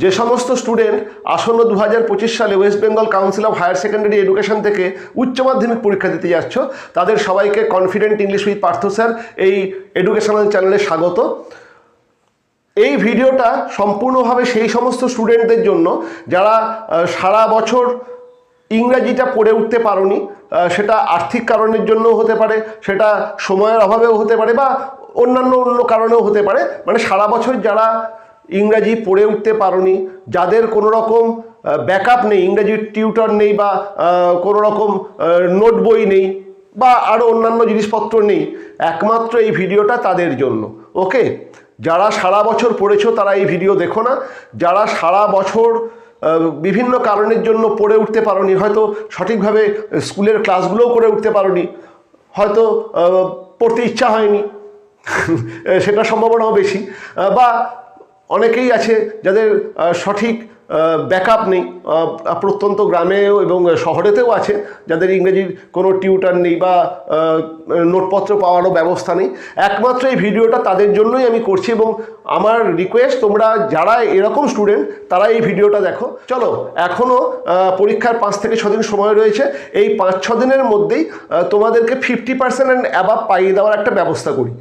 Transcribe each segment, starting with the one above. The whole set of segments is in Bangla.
যে সমস্ত স্টুডেন্ট আসন্ন দু হাজার পঁচিশ সালে West Bengal Council of Higher Secondary Education থেকে উচ্চ মাধ্যমিক পরীক্ষা দিতে যাচ্ছ, তাদের সবাইকে confident English with Partha sir এই এডুকেশনাল চ্যানেলে স্বাগত। এই ভিডিওটা সম্পূর্ণভাবে সেই সমস্ত স্টুডেন্টদের জন্য যারা সারা বছর ইংরাজিটা পড়ে উঠতে পারোনি সেটা আর্থিক কারণের জন্য হতে পারে, সেটা সময়ের অভাবেও হতে পারে বা অন্যান্য অন্য কারণেও হতে পারে। মানে সারা বছর যারা ইংরাজি পড়ে উঠতে পারোনি, যাদের কোনো রকম ব্যাকআপ নেই, ইংরাজির টিউটর নেই বা কোনো রকম নোট বই নেই বা আরও অন্যান্য জিনিসপত্র নেই, একমাত্র এই ভিডিওটা তাদের জন্য ওকে যারা সারা বছর পড়েছো তারা এই ভিডিও দেখো না, যারা সারা বছর বিভিন্ন কারণের জন্য পড়ে উঠতে পারোনি, হয়তো সঠিকভাবে স্কুলের ক্লাসগুলোও করে উঠতে পারোনি, হয়তো পড়তে ইচ্ছা হয়নি, সেটা সম্ভাবনাও বেশি বা অনেকেই আছে যাদের সঠিক ব্যাকআপ নেই প্রত্যন্ত গ্রামেও এবং শহরেতেও আছে, যাদের ইংরেজির কোনো টিউটার নেই বা নোটপত্র পাওয়ারও ব্যবস্থা নেই। একমাত্র এই ভিডিওটা তাদের জন্যই আমি করছি এবং আমার রিকোয়েস্ট তোমরা যারা এরকম স্টুডেন্ট তারা এই ভিডিওটা দেখো। চলো এখনও পরীক্ষার পাঁচ থেকে ছদিন সময় রয়েছে। এই পাঁচ ছ দিনের মধ্যেই তোমাদেরকে ফিফটি পার্সেন্ট অ্যান্ড অ্যাবাভ পাইয়ে দেওয়ার একটা ব্যবস্থা করি।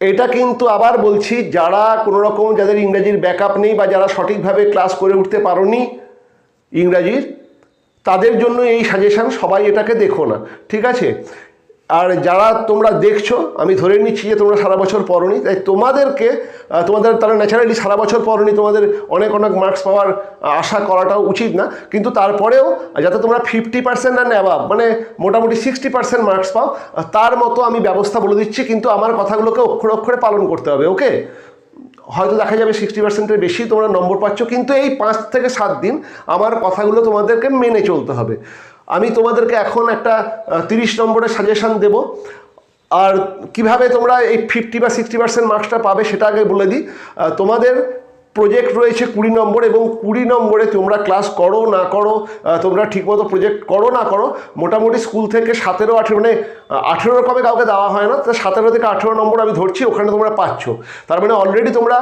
এটা কিন্তু আবার বলছি, যারা কোনো রকম যাদের ইংরাজির ব্যাকআপ নেই বা যারা সঠিকভাবে ক্লাস করে উঠতে পারোনি ইংরাজির, তাদের জন্য এই সাজেশান সবাই এটাকে দেখো না, ঠিক আছে? আর যারা তোমরা দেখছ, আমি ধরে নিচ্ছি যে তোমরা সারা বছর পড়নি, তাই তোমাদেরকে তোমাদের তারা ন্যাচারালি সারা বছর পড়নি, তোমাদের অনেক অনেক মার্কস পাওয়ার আশা করাটাও উচিত না। কিন্তু তারপরেও যাতে তোমরা ফিফটি পার্সেন্ট অ্যান্ড অ্যাবাভ মানে মোটামুটি সিক্সটি পার্সেন্ট মার্কস পাও তার মতো আমি ব্যবস্থা বলে দিচ্ছি, কিন্তু আমার কথাগুলোকে অক্ষরে অক্ষরে পালন করতে হবে ওকে হয়তো দেখা যাবে সিক্সটি পার্সেন্টের বেশি তোমরা নম্বর পাচ্ছ, কিন্তু এই পাঁচ থেকে সাত দিন আমার কথাগুলো তোমাদেরকে মেনে চলতে হবে। আমি তোমাদেরকে এখন একটা তিরিশ নম্বরের সাজেশান দেব। আর কীভাবে তোমরা এই ফিফটি বা সিক্সটি পার্সেন্ট মার্কসটা পাবে সেটা আগে বলে দিই। তোমাদের প্রজেক্ট রয়েছে কুড়ি নম্বর এবং কুড়ি নম্বরে তোমরা ক্লাস করো, না করো তোমরা ঠিকমতো প্রজেক্ট করো, না করো, মোটামুটি স্কুল থেকে সতেরো, আঠেরো মানে আঠেরোর কমে কাউকে দেওয়া হয় না, তো সতেরো থেকে আঠেরো নম্বর আমি ধরছি, ওখানে তোমরা পাচ্ছ। তার মানে অলরেডি তোমরা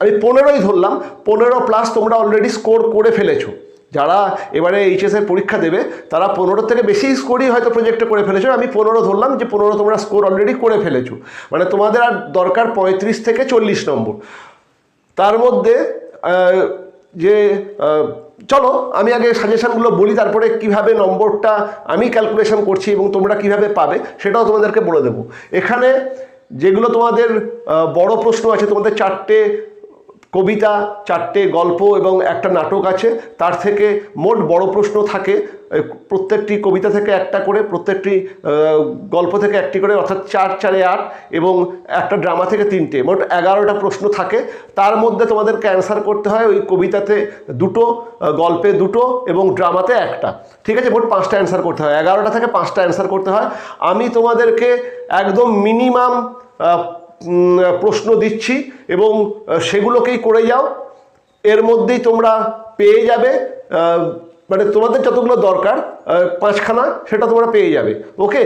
আমি পনেরোই ধরলাম, পনেরো প্লাস তোমরা অলরেডি স্কোর করে ফেলেছো। যারা এবারে এইচএসের পরীক্ষা দেবে, তারা পনেরো থেকে বেশি স্কোরই হয়তো প্রজেক্টে করে ফেলেছো। আমি পনেরো ধরলাম যে পনেরো তোমরা স্কোর অলরেডি করে ফেলেছো। মানে তোমাদের আর দরকার পঁয়ত্রিশ থেকে চল্লিশ নম্বর। তার মধ্যে যে চলো, আমি আগে সাজেশনগুলো বলি, তারপরে কীভাবে নম্বরটা আমি ক্যালকুলেশন করছি এবং তোমরা কীভাবে পাবে, সেটাও তোমাদেরকে বলে দেবো। এখানে যেগুলো তোমাদের বড় প্রশ্ন আছে, তোমাদের চারটে কবিতা, চারটে গল্প এবং একটা নাটক আছে। তার থেকে মোট বড় প্রশ্ন থাকে প্রত্যেকটি কবিতা থেকে একটা করে, প্রত্যেকটি গল্প থেকে একটি করে, অর্থাৎ চার, চারে আট এবং একটা ড্রামা থেকে তিনটে। মোট এগারোটা প্রশ্ন থাকে। তার মধ্যে তোমাদেরকে অ্যান্সার করতে হয় ওই কবিতাতে দুটো গল্পে দুটো এবং ড্রামাতে একটা। ঠিক আছে? মোট পাঁচটা অ্যান্সার করতে হয়। এগারোটা থেকে পাঁচটা অ্যান্সার করতে হয়। আমি তোমাদেরকে একদম মিনিমাম প্রশ্ন দিচ্ছি এবং সেগুলোকেই করে যাও। এর মধ্যেই তোমরা পেয়ে যাবে মানে তোমাদের যতগুলো দরকার পাঁচখানা সেটা তোমরা পেয়ে যাবে। ওকে?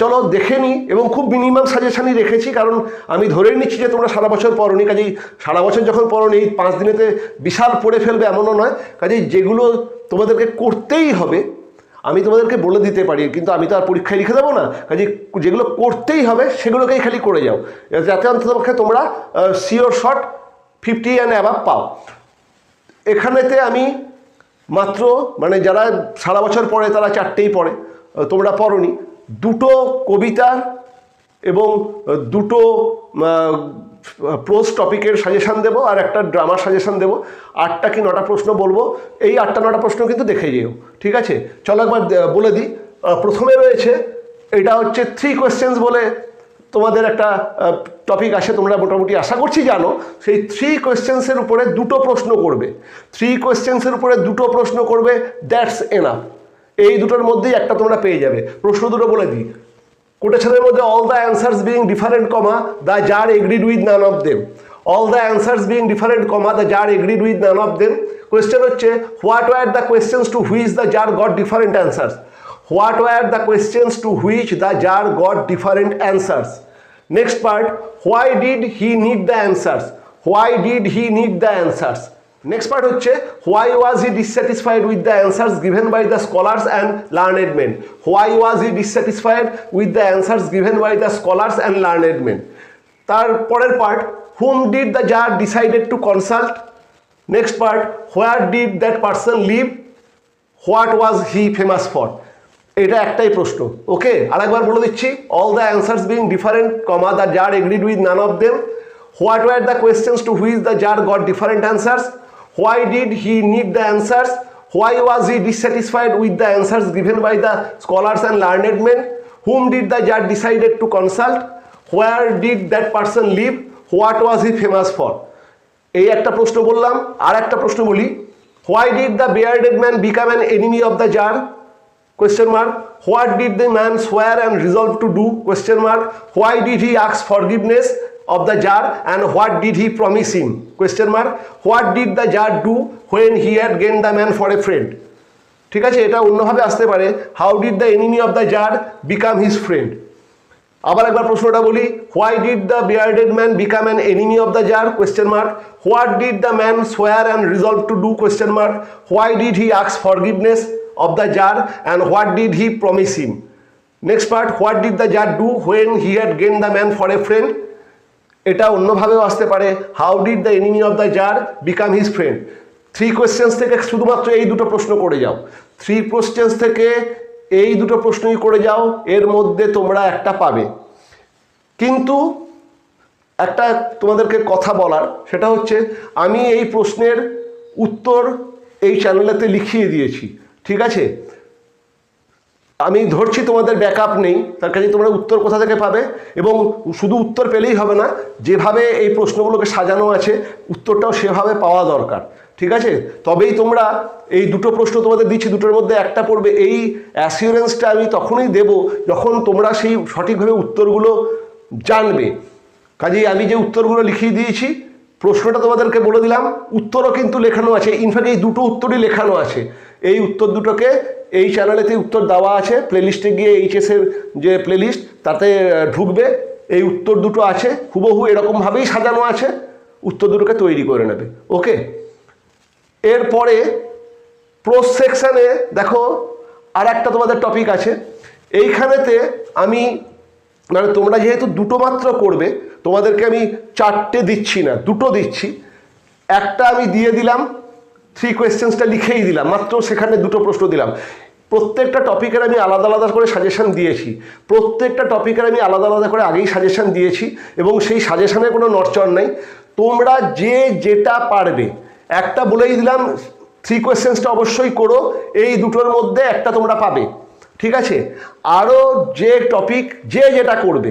চলো দেখে নিই এবং খুব মিনিমাম সাজেশানই রেখেছি, কারণ আমি ধরে নিচ্ছি যে তোমরা সারা বছর পড়নি, কাজেই সারা বছর যখন পড়নি এই পাঁচ দিনেতে বিশাল পড়ে ফেলবে এমনও নয়। কাজেই যেগুলো তোমাদেরকে করতেই হবে আমি তোমাদেরকে বলে দিতে পারি, কিন্তু আমি তো আর পরীক্ষায় লিখে দেবো না। কাজে যেগুলো করতেই হবে, সেগুলোকেই খালি করে যাও। যাতে অন্ততপক্ষে তোমরা sure shot fifty and above পাও। এখানেতে আমি মাত্র মানে যারা সারা বছর পড়ে, তারা চারটেই পড়ে। তোমরা পড়নি। দুটো কবিতা এবং দুটো প্রোজ টপিকের সাজেশান দেবো আর একটা ড্রামার সাজেশান দেবো। আটটা কি নটা প্রশ্ন বলব। এই আটটা নটা প্রশ্ন কিন্তু দেখে যেও, ঠিক আছে? চলো একবার বলে দিই। প্রথমে রয়েছে, এটা হচ্ছে থ্রি কোয়েশ্চেন্স বলে তোমাদের একটা টপিক আসে, তোমরা মোটামুটি আশা করছি জানো। সেই থ্রি কোয়েশ্চেন্সের উপরে দুটো প্রশ্ন করবে। থ্রি কোয়েশ্চেন্সের উপরে দুটো প্রশ্ন করবে দ্যাটস এনাফ এই দুটোর মধ্যেই একটা তোমরা পেয়ে যাবে। প্রশ্ন দুটো বলে দিই। কোটেশনের মধ্যে all the answers being different comma the tsar agreed with none of them all the answers being different comma the tsar agreed with none of them question হচ্ছে what were the questions to which the tsar got different answers what were the questions to which the tsar got different answers next part why did he need the answers why did he need the answers next part হচ্ছে why was he dissatisfied with the answers given by the scholars and learned men why was he dissatisfied with the answers given by the scholars and learned men তার পরের part whom did the tsar decided to consult next part where did that person live what was he famous for এটা একটাই প্রশ্ন। ওকে আরেকবার বলে দিচ্ছি all the answers being different comma the tsar agreed with none of them what were the questions to which the tsar got different answers why did he need the answers why was he dissatisfied with the answers given by the scholars and learned men whom did the tsar decided to consult where did that person live what was he famous for এই একটা প্রশ্ন বললাম, আর একটা প্রশ্ন বলি। Why did the bearded man become an enemy of the tsar question mark. What did the man swear and resolve to do? Question mark. Why did he ask forgiveness? Of the jar and what did he promise him? Question mark. What did the jar do when he had gained the man for a friend? ঠিক আছে, এটা অন্যভাবে আসতে পারে। How did the enemy of the tsar become his friend আবার একবার প্রশ্নটা বলি। Why did the bearded man become an enemy of the tsar question mark what did the man swear and resolve to do question mark why did he আক্স forgiveness of the tsar and what did he promise him next part what did the tsar do when he had gain the man for a friend এটা অন্যভাবেও আসতে পারে। How did the enemy of the tsar become his friend three questions থেকে শুধুমাত্র এই দুটো প্রশ্ন করে যাও। থ্রি কোয়েশ্চেন্স থেকে এই দুটো প্রশ্নই করে যাও, এর মধ্যে তোমরা একটা পাবে। কিন্তু একটা তোমাদেরকে কথা বলার, সেটা হচ্ছে আমি এই প্রশ্নের উত্তর এই চ্যানেলেতে লিখিয়ে দিয়েছি। ঠিক আছে? আমি ধরছি তোমাদের ব্যাকআপ নেই, তার কাছে তোমরা উত্তর কোথা থেকে পাবে? এবং শুধু উত্তর পেলেই হবে না, যেভাবে এই প্রশ্নগুলোকে সাজানো আছে, উত্তরটাও সেভাবে পাওয়া দরকার, ঠিক আছে? তবেই তোমরা এই দুটো প্রশ্ন তোমাদের দিচ্ছি, দুটোর মধ্যে একটা পড়বে, এই অ্যাসিওরেন্সটা আমি তখনই দেব যখন তোমরা সেই সঠিকভাবে উত্তরগুলো জানবে। কাজেই আমি যে উত্তরগুলো লিখিয়ে দিয়েছি, প্রশ্নটা তোমাদেরকে বলে দিলাম, উত্তরও কিন্তু লেখানো আছে ইনফ্যাক্ট এই দুটো উত্তরই লেখানো আছে। এই উত্তর দুটোকে এই চ্যানেলেতে উত্তর দেওয়া আছে। প্লেলিস্টে গিয়ে এইচএসের যে প্লেলিস্ট তাতে ঢুকবে। এই উত্তর দুটো আছে। হুবহু এরকমভাবেই সাজানো আছে। উত্তর দুটোকে তৈরি করে নেবে। ওকে এরপরে প্রোস সেকশানে দেখো আর একটা তোমাদের টপিক আছে। এইখানেতে আমি মানে তোমরা যেহেতু দুটো মাত্র করবে, তোমাদেরকে আমি চারটে দিচ্ছি না, দুটো দিচ্ছি। একটা আমি দিয়ে দিলাম। থ্রি কোয়েশ্চেন্সটা লিখেই দিলাম, মাত্র সেখানে দুটো প্রশ্ন দিলাম। প্রত্যেকটা টপিকের আমি আলাদা আলাদা করে সাজেশন দিয়েছি। প্রত্যেকটা টপিকের আমি আলাদা আলাদা করে আগেই সাজেশান দিয়েছি এবং সেই সাজেশানের কোনো নড়চড় নেই। তোমরা যে যেটা পারবে, একটা বলেই দিলাম থ্রি কোয়েশ্চেন্সটা অবশ্যই করো, এই দুটোর মধ্যে একটা তোমরা পাবে। ঠিক আছে? আরও যে টপিক যে যেটা করবে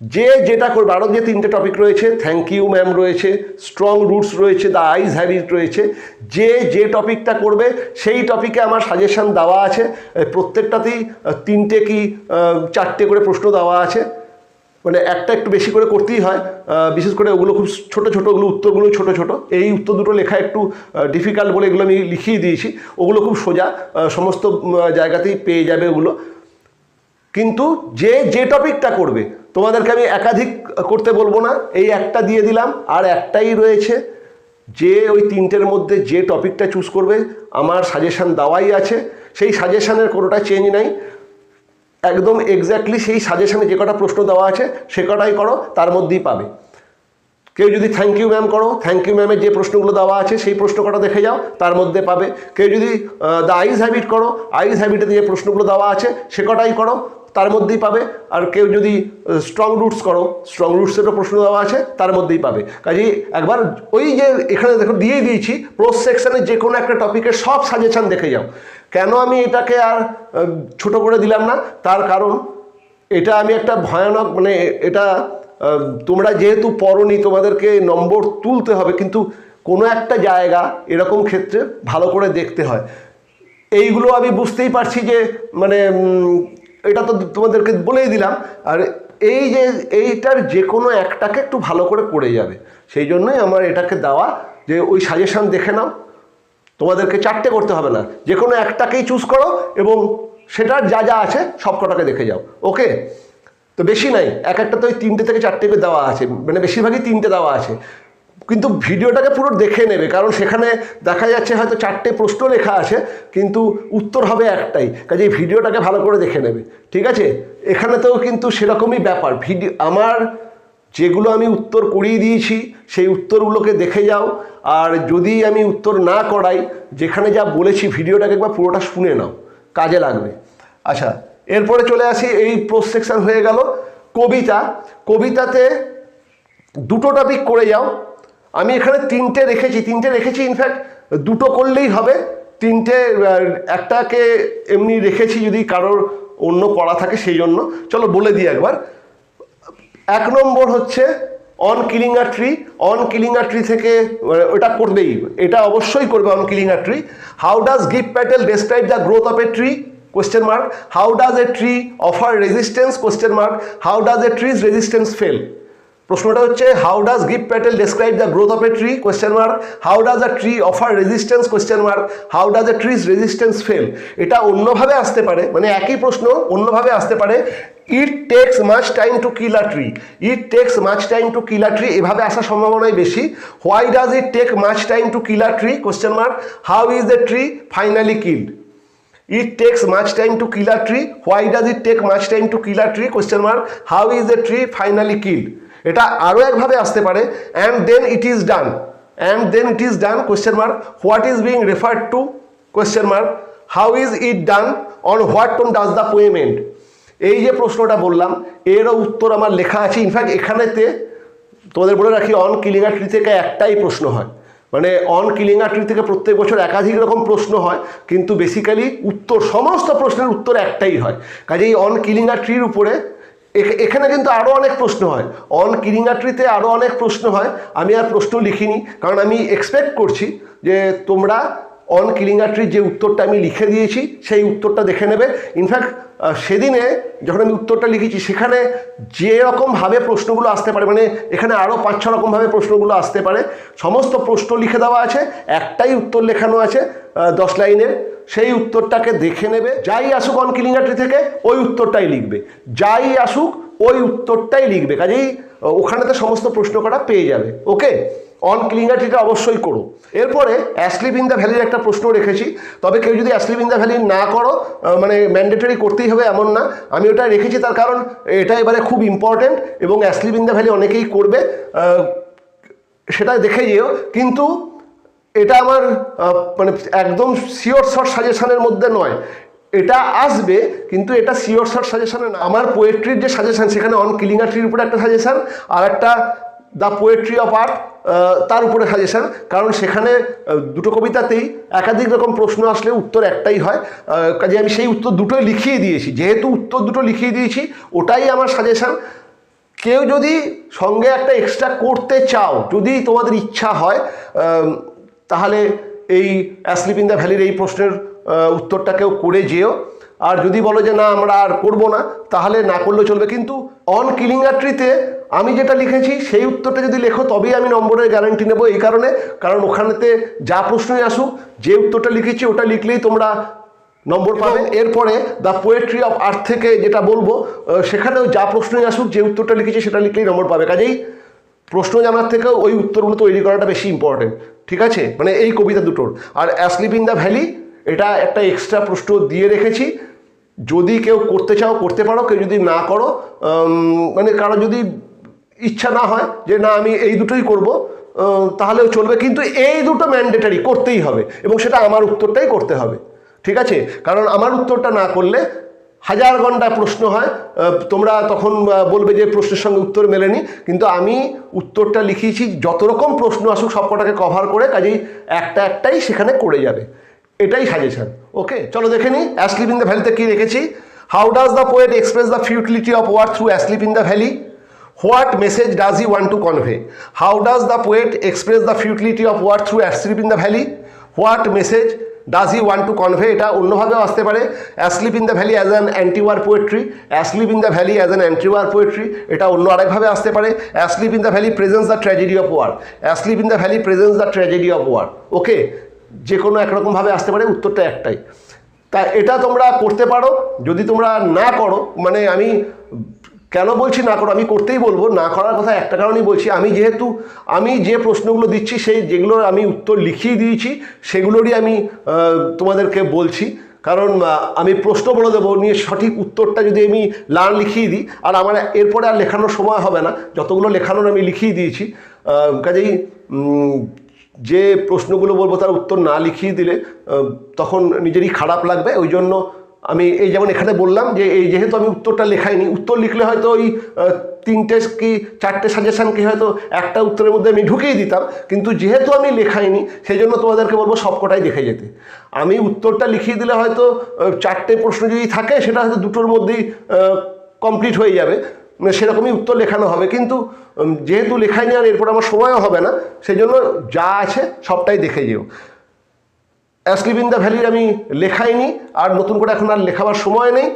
যে যেটা করবে আরও যে তিনটে টপিক রয়েছে থ্যাংক ইউ ম্যাম রয়েছে স্ট্রং রুটস রয়েছে দ্য আইজ হ্যাবিট রয়েছে, যে যে টপিকটা করবে, সেই টপিকে আমার সাজেশান দেওয়া আছে। প্রত্যেকটাতেই তিনটে কি চারটে করে প্রশ্ন দেওয়া আছে। মানে একটা একটু বেশি করে করতেই হয়। বিশেষ করে ওগুলো খুব ছোটো ছোট, ওগুলো উত্তরগুলো ছোট ছোট। এই উত্তর দুটো লেখা একটু ডিফিকাল্ট বলে এগুলো আমি লিখিয়ে দিয়েছি। ওগুলো খুব সোজা সমস্ত জায়গাতেই পেয়ে যাবে ওগুলো। কিন্তু যে যে টপিকটা করবে তোমাদেরকে আমি একাধিক করতে বলব না। এই একটা দিয়ে দিলাম, আর একটাই রয়েছে যে ওই তিনটের মধ্যে যে টপিকটা চুজ করবে, আমার সাজেশান দেওয়াই আছে। সেই সাজেশানের কোনোটা চেঞ্জ নাই। একদম এক্স্যাক্টলি সেই সাজেশানে যে কটা প্রশ্ন দেওয়া আছে, সে কটাই করো, তার মধ্যেই পাবে। কেউ যদি থ্যাংক ইউ ম্যাম করো থ্যাংক ইউ ম্যামের যে প্রশ্নগুলো দেওয়া আছে, সেই প্রশ্ন কটা দেখে যাও, তার মধ্যে পাবে। কেউ যদি দ্য আইজ হ্যাবিট করো আইজ হ্যাবিটে যে প্রশ্নগুলো দেওয়া আছে, সে কটাই করো তার মধ্যেই পাবে। আর কেউ যদি স্ট্রং রুটস করো স্ট্রং রুটসেরও প্রশ্ন দেওয়া আছে, তার মধ্যেই পাবে। কাজেই একবার ওই যে এখানে দেখো দিয়ে দিয়েছি প্রোস সেকশনে যে কোনো একটা টপিকের সব সাজেশান দেখে যাও। কেন আমি এটাকে আর ছোট করে দিলাম না? তার কারণ, এটা আমি একটা ভয়ানক মানে এটা তোমরা যেহেতু পড়নি, তোমাদেরকে নম্বর তুলতে হবে, কিন্তু কোনো একটা জায়গা এরকম ক্ষেত্রে ভালো করে দেখতে হয়। এইগুলো আমি বুঝতেই পারছি যে মানে এটা তো তোমাদেরকে বলেই দিলাম, আর এই যে এইটার যে কোনো একটাকে একটু ভালো করে করে যাবে। সেই জন্যই আমার এটাকে দেওয়া, যে ওই সাজেশান দেখে নাও। তোমাদেরকে চারটে করতে হবে না যে কোনো একটাকেই চুজ করো এবং সেটার যা যা আছে সব কটাকে দেখে যাও। ওকে? তো বেশি নাই, এক একটা তো ওই তিনটে থেকে চারটে দেওয়া আছে মানে বেশিরভাগই তিনটে দেওয়া আছে। কিন্তু ভিডিওটাকে পুরো দেখে নেবে, কারণ সেখানে দেখা যাচ্ছে হয়তো চারটে প্রশ্ন লেখা আছে, কিন্তু উত্তর হবে একটাই কাজে এই ভিডিওটাকে ভালো করে দেখে নেবে, ঠিক আছে? এখানে তো কিন্তু সেরকমই ব্যাপার ভিডিও আমার যেগুলো আমি উত্তর করিয়ে দিয়েছি, সেই উত্তরগুলোকে দেখে যাও, আর যদি আমি উত্তর না করাই, যেখানে যা বলেছি ভিডিওটাকে একবার পুরোটা শুনে নাও, কাজে লাগবে। আচ্ছা এরপরে চলে আসি, এই পোস্ট সেকশন হয়ে গেল, কবিতা, কবিতাতে দুটো টপিক করে যাও আমি এখানে তিনটে রেখেছি তিনটে রেখেছি ইনফ্যাক্ট দুটো করলেই হবে। তিনটে একটাকে এমনি রেখেছি যদি কারোর অন্য পড়া থাকে সেই জন্য। চলো বলে দিই একবার। এক নম্বর হচ্ছে on killing tree on killing tree থেকে ওটা করবেই। এটা অবশ্যই করবে on killing tree how does Gieve Patel describe the growth of a tree question mark how does a tree offer resistance question mark how does a tree's resistance fail প্রশ্নটা হচ্ছে how does Gieve Patel describe the growth of a tree question mark how does a tree offer resistance question mark how does a tree's resistance fail এটা অন্যভাবে আসতে পারে মানে একই প্রশ্ন অন্যভাবে আসতে পারে। It takes much time to kill a tree it takes much time to kill a tree এভাবে আসার সম্ভাবনাই বেশি। Why does it take much time to kill a tree question mark how is the tree finally killed it takes much time to kill tree why does it take much time to kill tree question mark how is the tree finally killed এটা আরও একভাবে আসতে পারে। And then it is done and then it is done question mark what is being referred to question mark how is it done on what tone does the poem end এই যে প্রশ্নটা বললাম, এরও উত্তর আমার লেখা আছে। ইনফ্যাক্ট এখানেতে তোমাদের বলে রাখি অন কিলিঙ্গা ট্রি থেকে একটাই প্রশ্ন হয়। মানে অন কিলিঙ্গা ট্রি থেকে প্রত্যেক বছর একাধিক রকম প্রশ্ন হয়, কিন্তু বেসিক্যালি উত্তর, সমস্ত প্রশ্নের উত্তর একটাই হয়। কাজে এই অন কিলিঙ্গা ট্রির উপরে এখানে কিন্তু আরও অনেক প্রশ্ন হয়। অন কিরিঙাট্রিতে আরও অনেক প্রশ্ন হয়। আমি আর প্রশ্ন লিখিনি, কারণ আমি এক্সপেক্ট করছি যে তোমরা অন কিলিঙ্গাট্রির যে উত্তরটা আমি লিখে দিয়েছি, সেই উত্তরটা দেখে নেবে। ইনফ্যাক্ট সেদিনে যখন আমি উত্তরটা লিখেছি, সেখানে যে রকমভাবে প্রশ্নগুলো আসতে পারে মানে এখানে আরও পাঁচ, ছ রকমভাবে প্রশ্নগুলো আসতে পারে, সমস্ত প্রশ্ন লিখে দেওয়া আছে, একটাই উত্তর লেখানো আছে দশ লাইনের। সেই উত্তরটাকে দেখে নেবে, যাই আসুক অন কিলিঙ্গা থেকে, ওই উত্তরটাই লিখবে। যাই আসুক, ওই উত্তরটাই লিখবে। কাজেই ওখানেতে সমস্ত প্রশ্ন করা পেয়ে যাবে। ওকে? অন ক্লিঙ্গাটিটা অবশ্যই করো। এরপরে অ্যাসলিপ ইন দ্য ভ্যালির একটা প্রশ্ন রেখেছি। তবে কেউ যদি অ্যাসলিপ ইন দ্য ভ্যালি না করো মানে ম্যান্ডেটরি করতেই হবে এমন না। আমি ওটা রেখেছি তার কারণ এটা এবারে খুব ইম্পর্ট্যান্ট এবং অ্যাসলিপ ইন দ্য ভ্যালি অনেকেই করবে। সেটা দেখে যেও। কিন্তু এটা আমার মানে একদম সিওর শর্ট সাজেশনের মধ্যে নয়। এটা আসবে, কিন্তু এটা সিওর শর্ট সাজেশনে না। আমার পোয়েট্রির যে সাজেশন সেখানে অন কিলিঙ্গা ট্রির উপরে একটা সাজেশন আর একটা দ্য পোয়েট্রি অফ আর্ট তার উপরে সাজেশন কারণ সেখানে দুটো কবিতাতেই একাধিক রকম প্রশ্ন আসলে উত্তর একটাই হয় কাজে আমি সেই উত্তর দুটোই লিখিয়ে দিয়েছি যেহেতু উত্তর দুটো লিখিয়ে দিয়েছি ওটাই আমার সাজেশান। কেউ যদি সঙ্গে একটা এক্সট্রা করতে চাও যদি তোমাদের ইচ্ছা হয় তাহলে এই অ্যাসলিপ ইন দ্য ভ্যালির এই প্রশ্নের আহ, উত্তরটা কেউ করে যেও। আর যদি বলো যে না আমরা আর করব না তাহলে না করলেও চলবে। কিন্তু অন কিলিঙ্গার ট্রিতে আমি যেটা লিখেছি সেই উত্তরটা যদি লেখো তবেই আমি নম্বরের গ্যারান্টি নেব এই কারণে। কারণ ওখানেতে যা প্রশ্নই আসুক যে উত্তরটা লিখেছি ওটা লিখলেই তোমরা নম্বর পাবে। এরপরে দ্য পোয়েট্রি অফ আর্থ থেকে যেটা বলব সেখানেও যা প্রশ্নই আসুক যে উত্তরটা লিখেছি সেটা লিখলেই নম্বর পাবে। কাজেই প্রশ্ন জানার থেকেও ওই উত্তরগুলো তৈরি করাটা বেশি ইম্পর্টেন্ট ঠিক আছে? মানে এই কবিতা দুটোর। আর অ্যাসলিপ ইন দ্য ভ্যালি এটা একটা এক্সট্রা প্রশ্ন দিয়ে রেখেছি। যদি কেউ করতে চাও, করতে পারো। কেউ যদি না করো মানে কারও যদি ইচ্ছা না হয় যে, না, আমি এই দুটোই করব তাহলেও চলবে। কিন্তু এই দুটো ম্যান্ডেটারি করতেই হবে এবং সেটা আমার উত্তরটাই করতে হবে। ঠিক আছে? কারণ আমার উত্তরটা না করলে হাজার ঘণ্টা প্রশ্ন হয়। তোমরা তখন বলবে যে প্রশ্নের সঙ্গে উত্তর মেলেনি। কিন্তু আমি উত্তরটা লিখিয়েছি, যত রকম প্রশ্ন আসুক সবকটাকে কভার করে, কাজেই একটা একটাই সেখানে করে যাবে। এটাই সাজেশন ওকে চলো দেখে নিই অ্যাসলিপ ইন দ্য ভ্যালিতে কী রেখেছি। How does the poet express the futility of word through asleep in the valley what message does he want to convey how does the poet express the futility of word through asleep in the valley what message does he want to convey এটা অন্যভাবেও আসতে পারে। Asleep in the valley as an anti war poetry asleep in the valley as an anti war poetry এটা অন্য আরেকভাবে আসতে পারে। Asleep in the valley presents the tragedy of war asleep in the valley presents the tragedy of war okay যে কোনো একরকমভাবে আসতে পারে, উত্তরটা একটাই। তা এটা তোমরা করতে পারো, যদি তোমরা না করো মানে আমি কেন বলছি না করো, আমি করতেই বলব, না করার কথা একটা কারণেই বলছি, আমি যেহেতু, আমি যে প্রশ্নগুলো দিচ্ছি, সেই যেগুলোর আমি উত্তর লিখিয়ে দিয়েছি, সেগুলোরই আমি তোমাদেরকে বলছি। কারণ আমি প্রশ্ন বলে দেবো, নিয়ে সঠিক উত্তরটা যদি আমি লার্ন লিখিয়ে দিই, আর আমার এরপরে আর লেখানোর সময় হবে না, যতগুলো লেখানোর আমি লিখিয়ে দিয়েছি কাজেই যে প্রশ্নগুলো বলব তার উত্তর না লিখিয়ে দিলে তখন নিজেরই খারাপ লাগবে। ওই জন্য আমি এই যেমন এখানে বললাম যে, এই যেহেতু আমি উত্তরটা লেখাইনি, উত্তর লিখলে হয়তো ওই তিনটে কি, চারটে সাজেশানকে হয়তো একটা উত্তরের মধ্যে আমি ঢুকিয়ে দিতাম, কিন্তু যেহেতু আমি লেখাইনি সেই জন্য তোমাদেরকে বলব সবকটাই দেখে যেতে। আমি উত্তরটা লিখিয়ে দিলে হয়তো চারটে প্রশ্ন যদি থাকে, সেটা হয়তো দুটোর মধ্যেই কমপ্লিট হয়ে যাবে। সেরকমই উত্তর লেখানো হবে। কিন্তু যেহেতু লেখাই নেওয়ার এরপর আমার সময়ও হবে না সেই জন্য যা আছে সবটাই দেখে যেও। অ্যাসলিভ ইন দ্য ভ্যালির আমি লেখাইনি আর নতুন করে এখন আর লেখাবার সময় নেই।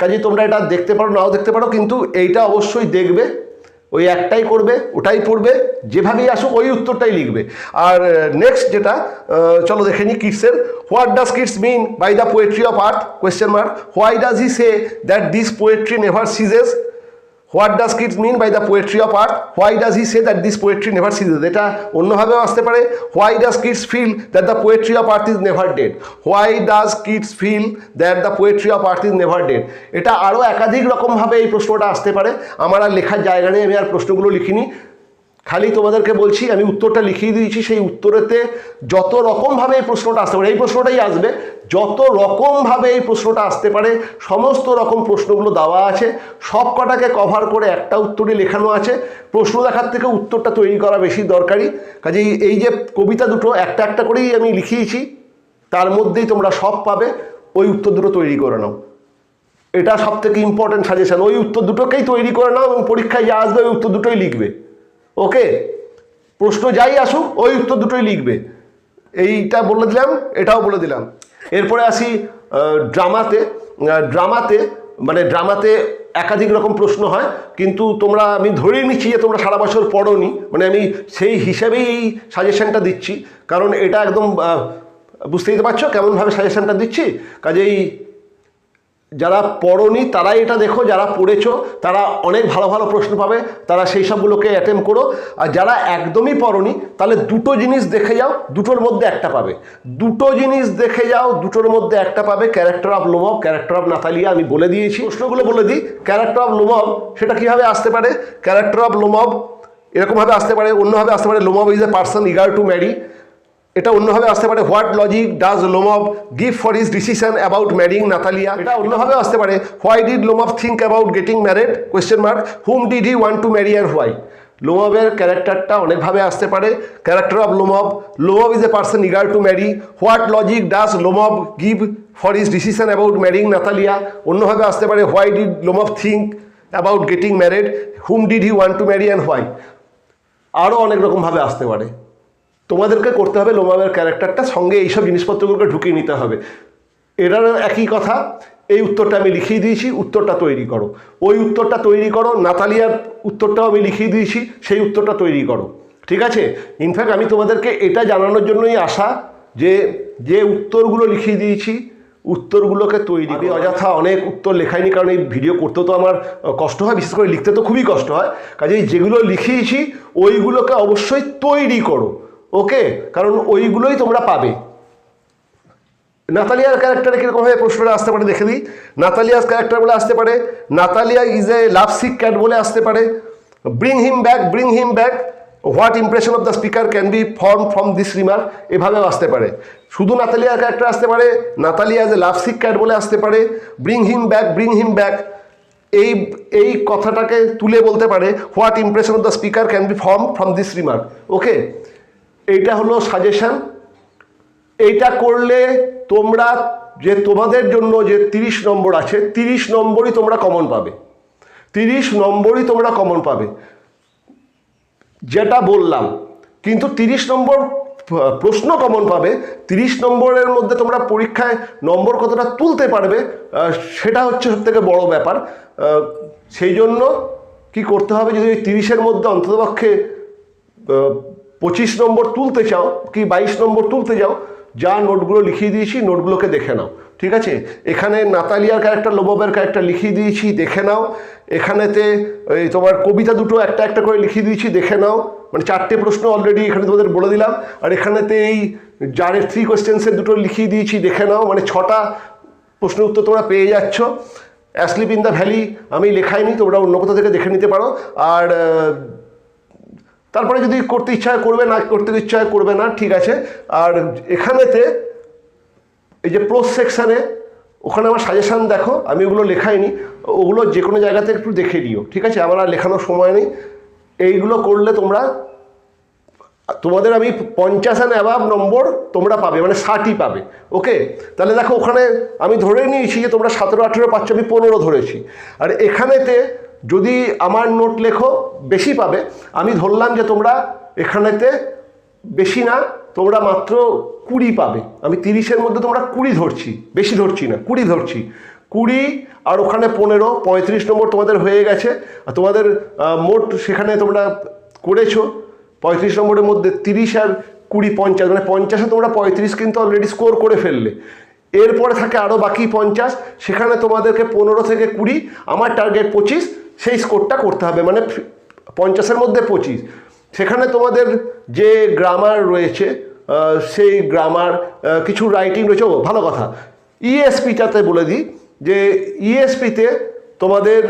কাজে তোমরা এটা দেখতে পারো, নাও দেখতে পারো, কিন্তু এইটা অবশ্যই দেখবে। ওই একটাই করবে ওটাই পড়বে, যেভাবেই আসুক ওই উত্তরটাই লিখবে। আর নেক্সট যেটা চলো দেখে নিই কিডসের what does kids mean by the poetry of earth question mark why does he say that this poetry never ceases what does kids mean by the poetry of art why does he say that this poetry never ceases এটা অন্যভাবেও আসতে পারে। Why does kids feel that the poetry of art is never dead why does kids feel that the poetry of art is never dead এটা আরও একাধিক রকমভাবে এই প্রশ্নটা আসতে পারে। আমার আর লেখার জায়গা নেই, আমি আর প্রশ্নগুলো লিখিনি। খালি তোমাদেরকে বলছি, আমি উত্তরটা লিখিয়ে দিয়েছি, সেই উত্তরেতে যত রকমভাবে এই প্রশ্নটা আসতে পারে, এই প্রশ্নটাই আসবে, যত রকমভাবে এই প্রশ্নটা আসতে পারে, সমস্ত রকম প্রশ্নগুলো দেওয়া আছে সব কটাকে কভার করে একটা উত্তরই লেখানো আছে, প্রশ্ন দেখার থেকে উত্তরটা তৈরি করা বেশি দরকারি কাজে এই যে কবিতা দুটো, একটা একটা করেই আমি লিখিয়েছি, তার মধ্যেই তোমরা সব পাবে, ওই উত্তর দুটো তৈরি করে নাও। এটা সব থেকে ইম্পর্টেন্ট সাজেশন ওই উত্তর দুটোকেই তৈরি করে নাও এবং পরীক্ষায় যা আসবে, ওই উত্তর দুটোই লিখবে। ওকে, প্রশ্ন যাই আসুক, ওই উত্তর দুটোই লিখবে। এইটা বলে দিলাম, এটাও বলে দিলাম। এরপরে আসি ড্রামাতে। ড্রামাতে মানে ড্রামাতে একাধিক রকম প্রশ্ন হয়, কিন্তু তোমরা, আমি ধরেই নিচ্ছি যে তোমরা সারা বছর পড়োনি মানে আমি সেই হিসাবেই এই সাজেশনটা দিচ্ছি। কারণ এটা একদম বুঝতেই পারছ কেমনভাবে সাজেশনটা দিচ্ছি? কাজেই যারা পড়নি তারাই এটা দেখো, যারা পড়েছো তারা অনেক ভালো ভালো প্রশ্ন পাবে, তারা সেই সবগুলোকে অ্যাটেম্প করো। আর যারা একদমই পড়নি, তাহলে দুটো জিনিস দেখে যাও, দুটোর মধ্যে একটা পাবে। দুটো জিনিস দেখে যাও, দুটোর মধ্যে একটা পাবে character of Lomov character of Natalia আমি বলে দিয়েছি। প্রশ্নগুলো বলে দিই ক্যারেক্টার অফ লোমব সেটা কীভাবে আসতে পারে? ক্যারেক্টার অফ লোমব এরকমভাবে আসতে পারে, অন্যভাবে আসতে পারে। Lomov is a person eager to marry এটা অন্যভাবে আসতে পারে what logic does Lomov give for his decision about marrying Natalia. এটা অন্যভাবে আসতে পারে why did Lomov think about getting married? Question mark hmm did he want to marry and why? লোমভের ক্যারেক্টারটা অনেকভাবে আসতে পারে character of Lomov Lomov is a person eager to marry. What logic does Lomov give for his decision about marrying Natalia? অন্যভাবে আসতে পারে why did Lomov think about getting married? Hmm did he want to marry and why? আরও অনেক রকমভাবে আসতে পারে। তোমাদেরকে করতে হবে লোমাবের ক্যারেক্টারটা সঙ্গে এইসব জিনিসপত্রগুলোকে ঢুকিয়ে নিতে হবে। এটারও একই কথা এই উত্তরটা আমি লিখিয়ে দিয়েছি উত্তরটা তৈরি করো। ওই উত্তরটা তৈরি করো নাতালিয়ার উত্তরটাও আমি লিখিয়ে দিয়েছি সেই উত্তরটা তৈরি করো। ঠিক আছে? ইনফ্যাক্ট আমি তোমাদেরকে এটা জানানোর জন্যই আসা যে যে উত্তরগুলো লিখিয়ে দিয়েছি উত্তরগুলোকে তৈরি আমি অযথা অনেক উত্তর লেখাইনি কারণ এই ভিডিও করতে তো আমার কষ্ট হয় বিশেষ করে লিখতে তো খুবই কষ্ট হয়। কাজেই যেগুলো লিখিয়েছি ওইগুলোকে অবশ্যই তৈরি করো। ওকে, কারণ ওইগুলোই তোমরা পাবে। নাতালিয়ার ক্যারেক্টারে কীরকমভাবে প্রশ্নটা আসতে পারে, দেখে দিই নাতালিয়াস ক্যারেক্টার বলে আসতে পারে, Natalia is a love sick cat বলে আসতে পারে। Bring him back bring him back what impression of the speaker can be form from this remark এভাবেও আসতে পারে। শুধু নাতালিয়ার ক্যারেক্টার আসতে পারে, Natalia is a love sick cat বলে আসতে পারে। Bring him back bring him back এই এই কথাটাকে তুলে বলতে পারে what impression of the speaker can be form from this remark okay এইটা হলো সাজেশান এইটা করলে তোমরা যে তোমাদের জন্য যে তিরিশ নম্বর আছে, তিরিশ নম্বরই তোমরা কমন পাবে। তিরিশ নম্বরই তোমরা কমন পাবে। যেটা বললাম, কিন্তু তিরিশ নম্বর প্রশ্ন কমন পাবে। তিরিশ নম্বরের মধ্যে তোমরা পরীক্ষায় নম্বর কতটা তুলতে পারবে সেটা হচ্ছে সব থেকে বড় ব্যাপার। সেই জন্য কি করতে হবে, যদি ওই তিরিশের মধ্যে অন্ততপক্ষে পঁচিশ নম্বর তুলতে চাও কি বাইশ নম্বর তুলতে যাও, যা নোটগুলো লিখিয়ে দিয়েছি নোটগুলোকে দেখে নাও। ঠিক আছে? এখানে নাতালিয়ার ক্যারেক্টার লোববের ক্যারেক্টার লিখিয়ে দিয়েছি, দেখে নাও। এখানেতে এই তোমার কবিতা দুটো একটা একটা করে লিখিয়ে দিয়েছি, দেখে নাও। মানে চারটে প্রশ্ন অলরেডি এখানে তোমাদের বলে দিলাম। আর এখানেতে এই জারের থ্রি কোয়েশ্চেন্সের দুটো লিখিয়ে দিয়েছি, দেখে নাও। মানে ছটা প্রশ্ন উত্তর তোমরা পেয়ে যাচ্ছ। অ্যাসলিপ ইন দ্য ভ্যালি আমি লেখাইনি, তোমরা অন্য কোথাও থেকে দেখে নিতে পারো। আর তারপরে যদি করতে ইচ্ছা হয় করবে, না করতে ইচ্ছা হয় করবে না, ঠিক আছে। আর এখানেতে এই যে প্রোস সেকশানে ওখানে আমার সাজেশান দেখো, আমি ওগুলো লেখাইনি, ওগুলো যে কোনো জায়গাতে একটু দেখে নিও, ঠিক আছে? আমার আর লেখানোর সময় নেই। এইগুলো করলে তোমরা, তোমাদের আমি পঞ্চাশ অ্যান্ড অ্যাভাব নম্বর তোমরা পাবে মানে ষাটই পাবে ওকে তাহলে দেখো, ওখানে আমি ধরে নিয়েছি যে তোমরা সতেরো, আঠেরো পাচ্ছ, আমি পনেরো ধরেছি। আর এখানেতে যদি আমার নোট লেখো, বেশি পাবে। আমি ধরলাম যে তোমরা এখানেতে বেশি না, তোমরা মাত্র কুড়ি পাবে। আমি তিরিশের মধ্যে তোমরা কুড়ি ধরছি, বেশি ধরছি না, কুড়ি ধরছি। কুড়ি আর ওখানে পনেরো, পঁয়ত্রিশ নম্বর তোমাদের হয়ে গেছে। আর তোমাদের মোট সেখানে তোমরা করেছ, পঁয়ত্রিশ নম্বরের মধ্যে তিরিশ আর কুড়ি পঞ্চাশ মানে পঞ্চাশে তোমরা পঁয়ত্রিশ কিন্তু অলরেডি স্কোর করে ফেললে। এরপরে থাকে আরও বাকি পঞ্চাশ, সেখানে তোমাদেরকে পনেরো থেকে কুড়ি, আমার টার্গেট পঁচিশ, সেই স্কোরটা করতে হবে মানে পঞ্চাশের মধ্যে পঁচিশ। সেখানে তোমাদের যে গ্রামার রয়েছে সেই গ্রামার কিছু রাইটিং রয়েছে, ও, ভালো কথা। ইএসপিটাতে বলে দিই, যে ইএসপিতে তোমাদের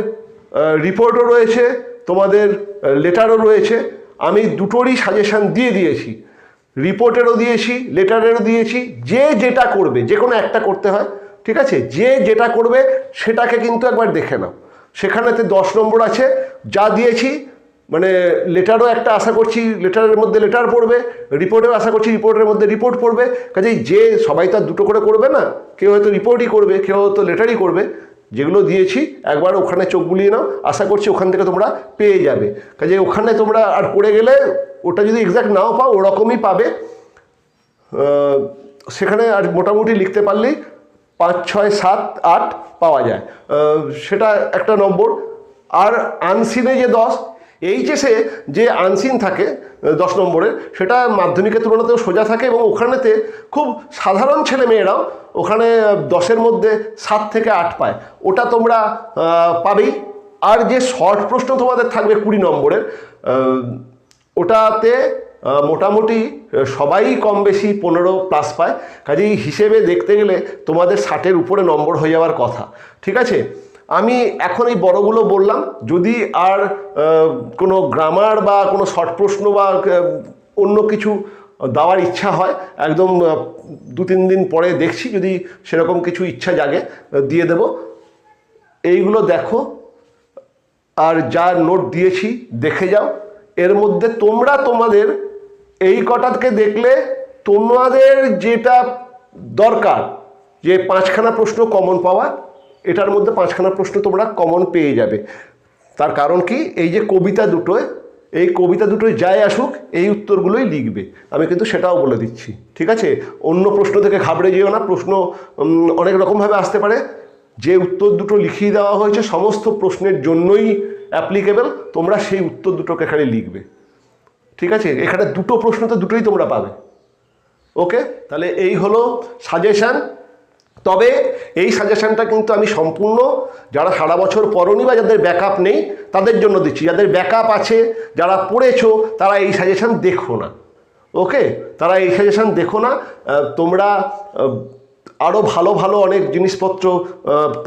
রিপোর্টও রয়েছে, তোমাদের লেটারও রয়েছে। আমি দুটোরই সাজেশান দিয়ে দিয়েছি। রিপোর্টেরও দিয়েছি, লেটারেরও দিয়েছি, যে যেটা করবে, যে কোনো একটা করতে হয়, ঠিক আছে? যে যেটা করবে, সেটাকে কিন্তু একবার দেখে নাও। সেখানেতে দশ নম্বর আছে, যা দিয়েছি মানে লেটারও একটা আশা করছি, লেটারের মধ্যে লেটার পড়বে, রিপোর্টেও আশা করছি রিপোর্টের মধ্যে রিপোর্ট পড়বে। কাজেই যে সবাই তো দুটো করে করবে না, কেউ হয়তো রিপোর্টই করবে, কেউ হয়তো লেটারই করবে যেগুলো দিয়েছি, একবার ওখানে চোখ বুলিয়ে নাও, আশা করছি ওখান থেকে তোমরা পেয়ে যাবে। কাজে ওখানে তোমরা আর পড়ে গেলে ওটা যদি এক্স্যাক্ট নাও পাও, ওরকমই পাবে। সেখানে আর মোটামুটি লিখতে পারলেই পাঁচ, ছয়, সাত, আট পাওয়া যায়। সেটা একটা নম্বর। আর আনসিনে যে দশ এইচএসে যে আনসিন থাকে দশ নম্বরের, সেটা মাধ্যমিকের তুলনাতেও সোজা থাকে এবং ওখানেতে খুব সাধারণ ছেলে মেয়েরাও ওখানে দশের মধ্যে সাত থেকে আট পায়। ওটা তোমরা পাবেই। আর যে শর্ট প্রশ্ন তোমাদের থাকবে কুড়ি নম্বরের ওটাতে মোটামুটি সবাই কম বেশি পনেরো প্লাস পায়। কাজেই হিসেবে দেখতে গেলে তোমাদের ষাটের উপরে নম্বর হয়ে যাওয়ার কথা। ঠিক আছে? আমি এখন এই বড়গুলো বললাম, যদি আর কোনো গ্রামার বা কোনো শর্ট প্রশ্ন বা অন্য কিছু দেওয়ার ইচ্ছা হয়, একদম দু তিন দিন পরে দেখছি, যদি সেরকম কিছু ইচ্ছা জাগে দিয়ে দেব। এইগুলো দেখো, আর যা নোট দিয়েছি, দেখে যাও। এর মধ্যে তোমরা তোমাদের এই কটাকে দেখলে তোমাদের যেটা দরকার, যে পাঁচখানা প্রশ্ন কমন পাওয়া এটার মধ্যে পাঁচখানা প্রশ্ন তোমরা কমন পেয়ে যাবে। তার কারণ কি? এই যে কবিতা দুটোয়, এই কবিতা দুটোই যাই আসুক, এই উত্তরগুলোই লিখবে। আমি কিন্তু সেটাও বলে দিচ্ছি, ঠিক আছে? অন্য প্রশ্ন থেকে ঘাবড়ে যেও না, প্রশ্ন অনেক রকমভাবে আসতে পারে। যে উত্তর দুটো লিখিয়ে দেওয়া হয়েছে, সমস্ত প্রশ্নের জন্যই অ্যাপ্লিকেবল তোমরা সেই উত্তর দুটোকে এখানে লিখবে। ঠিক আছে? এখানে দুটো প্রশ্ন তো দুটোই তোমরা পাবে। ওকে তাহলে এই হলো সাজেশান তবে এই সাজেশানটা কিন্তু আমি সম্পূর্ণ যারা সারা বছর পড়নি বা যাদের ব্যাকআপ নেই, তাদের জন্য দিচ্ছি। যাদের ব্যাকআপ আছে, যারা পড়েছো, তারা এই সাজেশান দেখো না। ওকে তারা এই সাজেশান দেখো না। তোমরা আরও ভালো ভালো অনেক জিনিসপত্র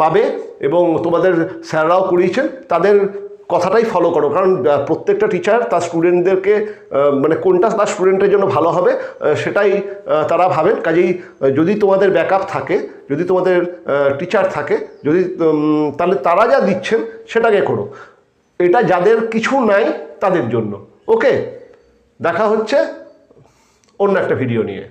পাবে এবং তোমাদের স্যাররাও করিয়েছেন তাদের কথাটাই ফলো করো। কারণ প্রত্যেকটা টিচার তার স্টুডেন্টদেরকে মানে কোনটা তার স্টুডেন্টের জন্য ভালো হবে সেটাই তারা ভাবেন। কাজেই যদি তোমাদের ব্যাকআপ থাকে, যদি তোমাদের টিচার থাকে, যদি তাহলে তারা যা দিচ্ছেন সেটাকে করো। এটা যাদের কিছু নাই, তাদের জন্য। ওকে দেখা হচ্ছে অন্য একটা ভিডিও নিয়ে।